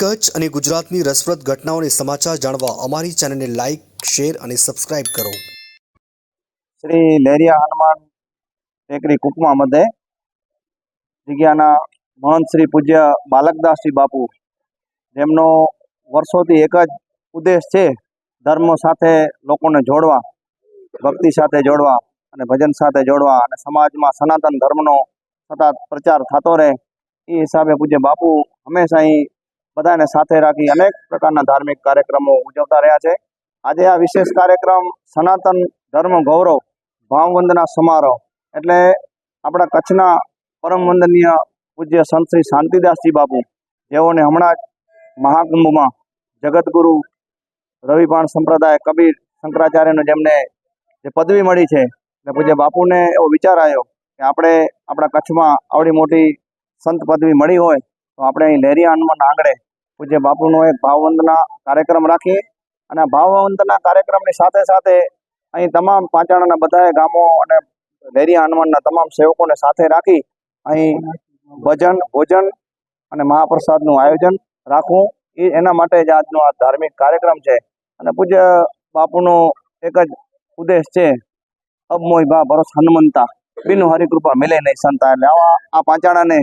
કચ્છ અને ગુજરાતની રસપ્રદ ઘટનાઓને સમાચાર જાણવા અમારી ચેનલને લાઇક શેર અને સબસ્ક્રાઇબ કરો. શ્રી લેરિયા હનુમાન ટેકરી કુકમા મધ્ય જગ્યાના મહંત શ્રી પૂજ્ય બાલકદાસજી બાપુ. જેમનો વર્ષોથી એક જ ઉદ્દેશ છે ધર્મ સાથે લોકોને જોડવા, ભક્તિ સાથે જોડવા અને ભજન સાથે જોડવા અને સમાજમાં સનાતન ધર્મનો સતત પ્રચાર થતો રહે. એ હિસાબે પૂજ્ય બાપુ હંમેશા અહીં બધાને સાથે રાખી અનેક પ્રકારના ધાર્મિક કાર્યક્રમો ઉજવતા રહ્યા છે. આજે આ વિશેષ કાર્યક્રમ સનાતન ધર્મ ગૌરવ ભાવવંદના સમારોહ એટલે આપણા કચ્છના પરમ વંદનીય પૂજ્ય સંત શ્રી શાંતિદાસજી બાપુ, જેઓને હમણાં જ મહાકુંભમાં જગતગુરુ રવિભાણ સંપ્રદાય કબીર શંકરાચાર્યને જેમને જે પદવી મળી છે, એટલે પૂજ્ય બાપુને એવો વિચાર આવ્યો કે આપણે આપણા કચ્છમાં આવડી મોટી સંત પદવી મળી હોય તો આપણે અહીં લહેરિયા હનુમાન આંગણે પૂજ્ય બાપુનો એક ભાવવંદના કાર્યક્રમ રાખીએ અને ભાવવંદના કાર્યક્રમની સાથે સાથે અહીં તમામ પાંચાણાના બધા ગામો અને લેરિયા હનુમાનના તમામ સેવકોને સાથે રાખી અહીં ભજન, ભોજન અને મહાપ્રસાદનું આયોજન રાખવું. એ એના માટે જ આજનો આ ધાર્મિક કાર્યક્રમ છે. અને પૂજ્ય બાપુનો એક જ ઉદ્દેશ છે અબમોય ભા ભરોસ હનુમંતા. બિનુ હરિકૃપા મિલે નહીં સંતા એટલે આવા આ પાંચાણાને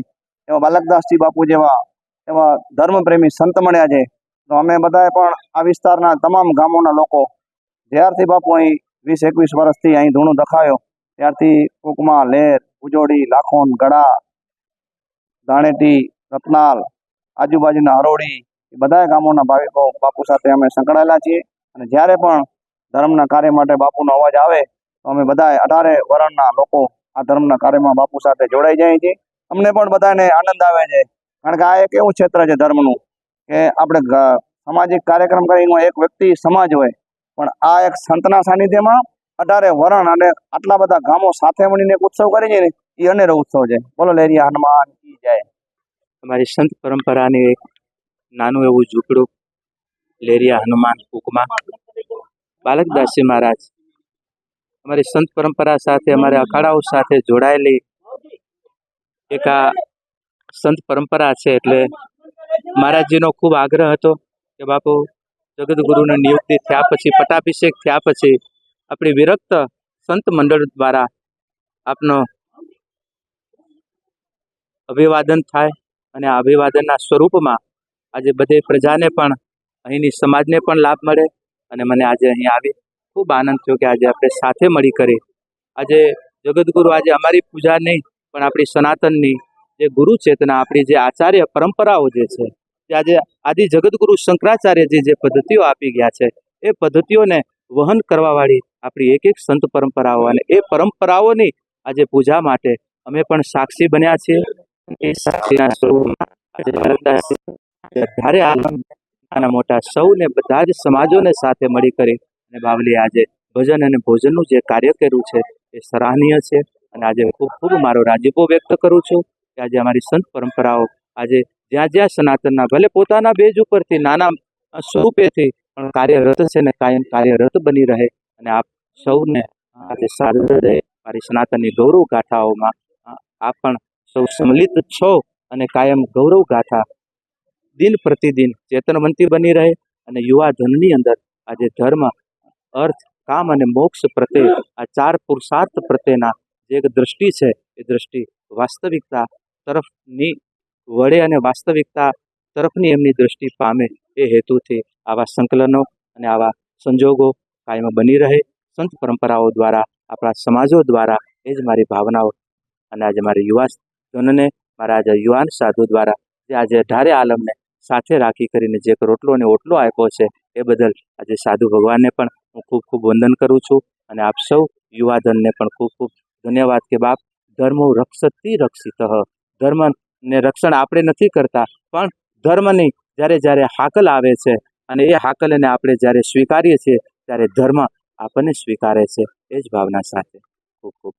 એવા બાલકદાસજી બાપુ જેવા એવા ધર્મપ્રેમી સંત મળ્યા છે. તો અમે બધાએ પણ આ વિસ્તારના તમામ ગામોના લોકો જ્યારથી બાપુ અહીં વીસ, એકવીસ વર્ષથી અહીં ધૂણું દખાયો, ત્યારથી કુકમા લેર, ઉજોડી, લાખોન, ગળા, દાણેટી, રતનાલ, આજુબાજુના હરોડી એ બધા ગામોના ભાવિકો બાપુ સાથે અમે સંકળાયેલા છીએ. અને જ્યારે પણ ધર્મના કાર્ય માટે બાપુનો અવાજ આવે, તો અમે બધા અઢારે વરણના લોકો આ ધર્મના કાર્યમાં બાપુ સાથે જોડાઈ જાય છીએ. અમને પણ બધાને આનંદ આવે છે. કારણ કે આ એક એવું ક્ષેત્ર છે ધર્મનું કે આપણે સામાજિક કાર્યક્રમ કરીને એક વ્યક્તિ સમાજ હોય, પણ આ એક સંતના સાનિધ્યમાં અઢારે વરણ અને આટલા બધા ગામો સાથે મળીને એક ઉત્સવ કરી છે ને એ અનેરો ઉત્સવ છે. બોલો લેરિયા હનુમાન કી જાય. અમારી સંત પરંપરાની એક નાનું એવું ઝૂંપડું, લેરિયા હનુમાન કુકમા. બાલકદાસજી મહારાજ, અમારી સંત પરંપરા સાથે, અમારા અખાડાઓ સાથે જોડાયેલી એક આ સંત પરંપરા છે એટલે મહારાજજીનો ખૂબ આગ્રહ હતો કે બાપુ, જગદગુરુની નિયુક્તિ થયા પછી, પટ્ટાભિષેક થયા પછી આપણી વિરક્ત સંત મંડળ દ્વારા આપનો અભિવાદન થાય અને આ અભિવાદનના સ્વરૂપમાં આજે બધે પ્રજાને પણ, અહીંની સમાજને પણ લાભ મળે અને મને આજે અહીં આવી. ખૂબ આનંદ થયો કે આજે આપણે સાથે મળી કરી. આજે જગદગુરુ આજે અમારી પૂજા નહીં, પણ આપણી સનાતનની જે ગુરુ ચેતના આપણી જે આચાર્ય પરંપરાઓ જે છે તે આજે આદિ જગતગુરુ શંકરાચાર્યજી જે પદ્ધતિઓ આપી ગયા છે, એ પદ્ધતિઓને વહન કરવાવાળી આપણી એક એક સંત પરંપરાઓ અને એ પરંપરાઓની આજે પૂજા માટે અમે પણ સાક્ષી બન્યા છીએ. એ સાક્ષીના સ્વરૂપમાં મોટા સૌને બધા જ સમાજોને સાથે મળી કરી અને બાવલી આજે ભજન અને ભોજનનું જે કાર્ય કર્યું છે, એ સરાહનીય છે અને આજે ખૂબ ખૂબ મારો રાજીપો વ્યક્ત કરું છું. કે આજે અમારી સંત પરંપરાઓ આજે જ્યાં જ્યાં સનાતનના, ભલે પોતાના બેજ ઉપરથી નાના સ્વરૂપેથી, પણ કાર્યરત છે ને કાયમ કાર્યરત બની રહે. અને આપ સૌને આજે સારું રહે મારી સનાતનની ગૌરવ ગાથાઓમાં આપ પણ સૌ સંમિલિત છો અને કાયમ ગૌરવ ગાથા. દિન પ્રતિદિન ચેતનવંતી બની રહે અને યુવા ધનની અંદર આજે ધર્મ, અર્થ, કામ અને મોક્ષ પ્રત્યે, આ ચાર પુરુષાર્થ પ્રત્યેના જે એક દ્રષ્ટિ છે, એ દ્રષ્ટિ વાસ્તવિકતા તરફની વળે અને વાસ્તવિકતા તરફની એમની દ્રષ્ટિ પામે એ હેતુથી આવા સંકલનો અને આવા સંજોગો કાયમ બની રહે. સંત પરંપરાઓ દ્વારા, આપણા સમાજો દ્વારા એ જ મારી ભાવનાઓ અને આજે મારી યુવા ધનને મારા આજે યુવાન સાધુ દ્વારા જે આજે અઢારે આલમને સાથે રાખી કરીને જે રોટલો અને ઓટલો આપ્યો છે એ બદલ આજે સાધુ ભગવાનને પણ હું ખૂબ ખૂબ વંદન કરું છું અને આપ સૌ યુવાધનને પણ ખૂબ ખૂબ ધન્યવાદ કે બાપ ધર્મો રક્ષતી રક્ષિત. ધર્મને રક્ષણ આપણે નથી કરતા, પણ ધર્મની જ્યારે જ્યારે હાકલ આવે છે અને એ હાકલને આપણે જ્યારે સ્વીકારીએ છીએ, ત્યારે ધર્મ આપણને સ્વીકારે છે. એ જ ભાવના સાથે ખૂબ ખૂબ